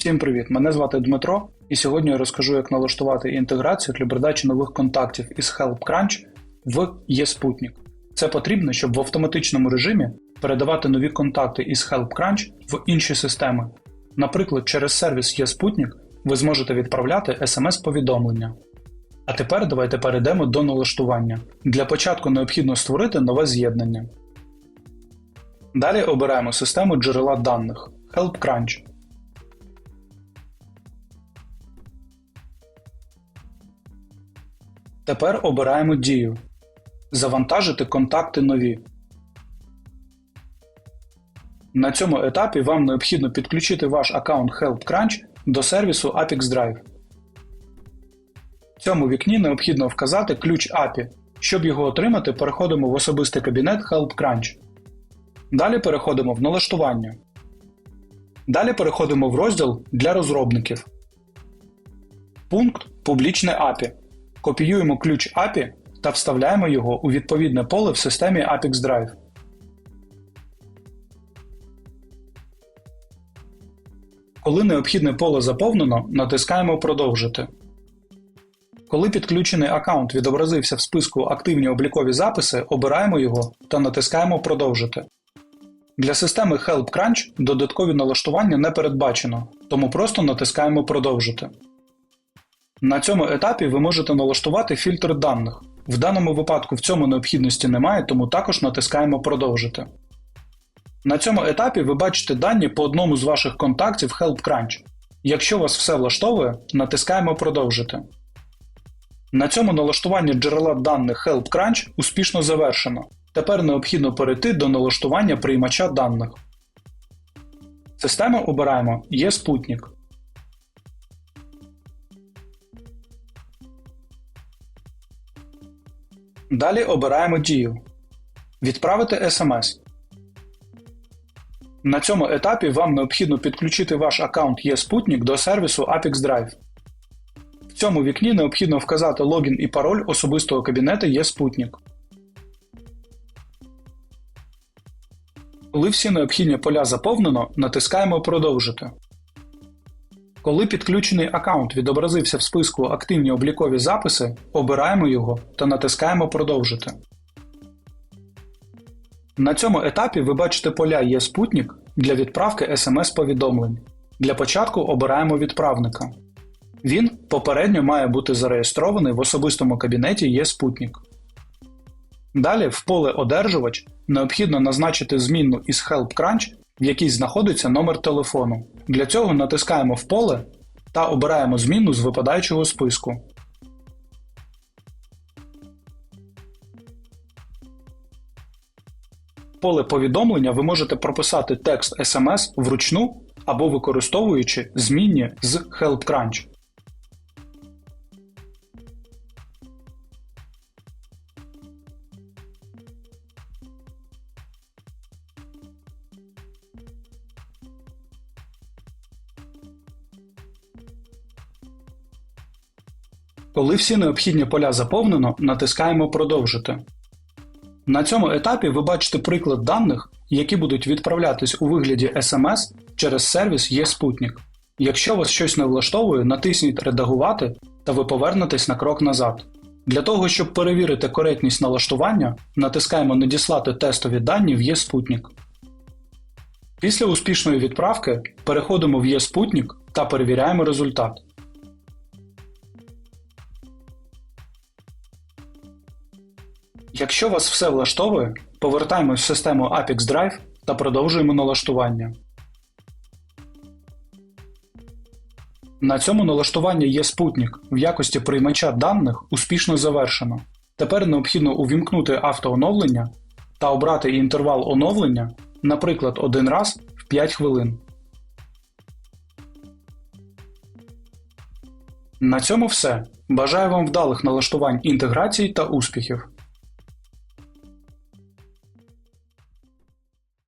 Всім привіт! Мене звати Дмитро, і сьогодні я розкажу, як налаштувати інтеграцію для передачі нових контактів із HelpCrunch в eSputnik. Це потрібно, щоб в автоматичному режимі передавати нові контакти із HelpCrunch в інші системи. Наприклад, через сервіс eSputnik ви зможете відправляти SMS-повідомлення. А тепер давайте перейдемо до налаштування. Для початку необхідно створити нове з'єднання. Далі обираємо систему джерела даних HelpCrunch. Тепер обираємо дію Завантажити контакти нові. На цьому етапі вам необхідно підключити ваш аккаунт HelpCrunch до сервісу Apix Drive. В цьому вікні необхідно вказати ключ API. Щоб його отримати, переходимо в особистий кабінет HelpCrunch. Далі переходимо в налаштування. Далі переходимо в розділ для розробників. Пункт Публічне API. Копіюємо ключ API та вставляємо його у відповідне поле в системі Apix Drive. Коли необхідне поле заповнено, натискаємо Продовжити. Коли підключений аккаунт відобразився в списку Активні облікові записи, обираємо його та натискаємо Продовжити. Для системи HelpCrunch додаткові налаштування не передбачено, тому просто натискаємо Продовжити. На цьому етапі ви можете налаштувати фільтр даних. В даному випадку в цьому необхідності немає, тому також натискаємо Продовжити. На цьому етапі ви бачите дані по одному з ваших контактів HelpCrunch. Якщо вас все влаштовує, натискаємо Продовжити. На цьому налаштування джерела даних HelpCrunch успішно завершено. Тепер необхідно перейти до налаштування приймача даних. Систему обираємо eSputnik. Далі обираємо дію Відправити смс. На цьому етапі вам необхідно підключити ваш аккаунт eSputnik до сервісу Apix Drive. В цьому вікні необхідно вказати логін і пароль особистого кабінету eSputnik. Коли всі необхідні поля заповнено, натискаємо Продовжити. Коли підключений аккаунт відобразився в списку Активні облікові записи, обираємо його та натискаємо Продовжити. На цьому етапі ви бачите поля eSputnik для відправки SMS-повідомлень. Для початку обираємо відправника. Він попередньо має бути зареєстрований в особистому кабінеті eSputnik. Далі в поле Одержувач необхідно назначити змінну із HelpCrunch, в якій знаходиться номер телефону. Для цього натискаємо в поле та обираємо зміну з випадаючого списку. Поле повідомлення ви можете прописати текст SMS вручну або використовуючи змінні з HelpCrunch. Коли всі необхідні поля заповнено, натискаємо Продовжити. На цьому етапі ви бачите приклад даних, які будуть відправлятись у вигляді SMS через сервіс eSputnik. Якщо вас щось не влаштовує, натисніть Редагувати та ви повернетесь на крок назад. Для того, щоб перевірити коректність налаштування, натискаємо Надіслати тестові дані в eSputnik. Після успішної відправки переходимо в eSputnik та перевіряємо результат. Якщо вас все влаштовує, повертаємось в систему Apix Drive та продовжуємо налаштування. На цьому налаштування є спутник в якості приймача даних успішно завершено. Тепер необхідно увімкнути автооновлення та обрати інтервал оновлення, наприклад, один раз в 5 хвилин. На цьому все. Бажаю вам вдалих налаштувань інтеграції та успіхів!